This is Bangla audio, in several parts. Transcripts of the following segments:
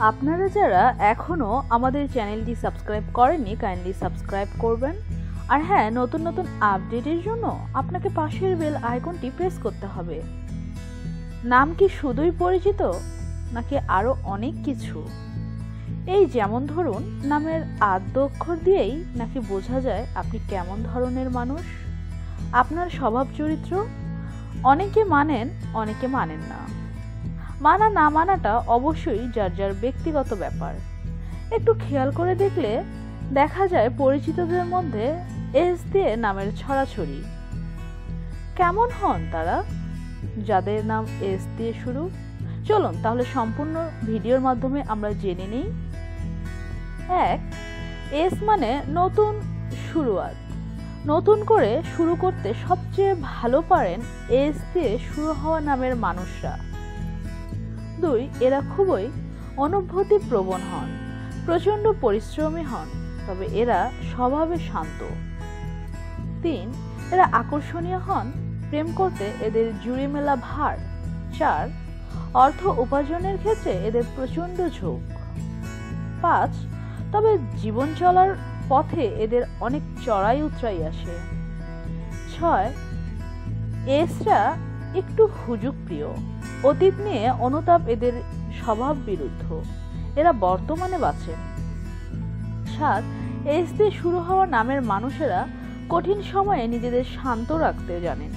আপনারা যারা এখনও আমাদের চ্যানেলটি সাবস্ক্রাইব করেননি কাইন্ডলি সাবস্ক্রাইব করবেন। আর হ্যাঁ নতুন নতুন আপডেটের জন্য আপনাকে পাশের বেল আইকনটি প্রেস করতে হবে। নাম কি শুধুই পরিচিত, নাকি আরও অনেক কিছু? এই যেমন ধরুন, নামের আদ্য অক্ষর দিয়েই নাকি বোঝা যায় আপনি কেমন ধরনের মানুষ। আপনার স্বভাব চরিত্র, অনেকে মানেন অনেকে মানেন না। মানা না মানাটা অবশ্যই যার যার ব্যক্তিগত ব্যাপার। একটু খেয়াল করে দেখলে দেখা যায় পরিচিতদের মধ্যে এস দিয়ে নামের ছড়াছড়ি। কেমন হন তারা? যাদের নাম এস দিয়ে শুরু। চলুন তাহলে সম্পূর্ণ ভিডিওর মাধ্যমে আমরা জেনে নিই। এক, এস মানে নতুন শুরুয়াত। নতুন করে শুরু করতে সবচেয়ে ভালো পারেন এস দিয়ে শুরু হওয়া নামের মানুষরা। দুই এরা খুবই অনুভূতি প্রবণ হন, প্রচণ্ড পরিশ্রমী হন, তবে এরা স্বভাবে শান্ত। তিন, এরা আকর্ষণীয় হন, প্রেম করতে এদের জুড়ে মেলা ভার। চার, অর্থ উপার্জনের ক্ষেত্রে এদের প্রচণ্ড ঝোঁক। পাঁচ, তবে জীবন চলার পথে এদের অনেক চড়াই উতরাই আসে। ছয়, এসরা একটু হুজুক প্রিয়। অতীত নিয়ে অনুতাপ এদের স্বভাব বিরুদ্ধ। এরা বর্তমানে বাঁচেন সাত, এস দিয়ে শুরু হওয়া নামের মানুষেরা কঠিন সময়ে নিজেদের শান্ত রাখতে জানেন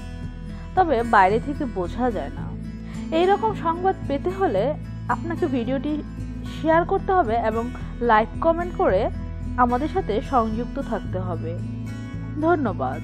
তবে বাইরে থেকে বোঝা যায় না। এই রকম সংবাদ পেতে হলে আপনাকে ভিডিওটি শেয়ার করতে হবে এবং লাইক, কমেন্ট করে আমাদের সাথে সংযুক্ত থাকতে হবে। ধন্যবাদ।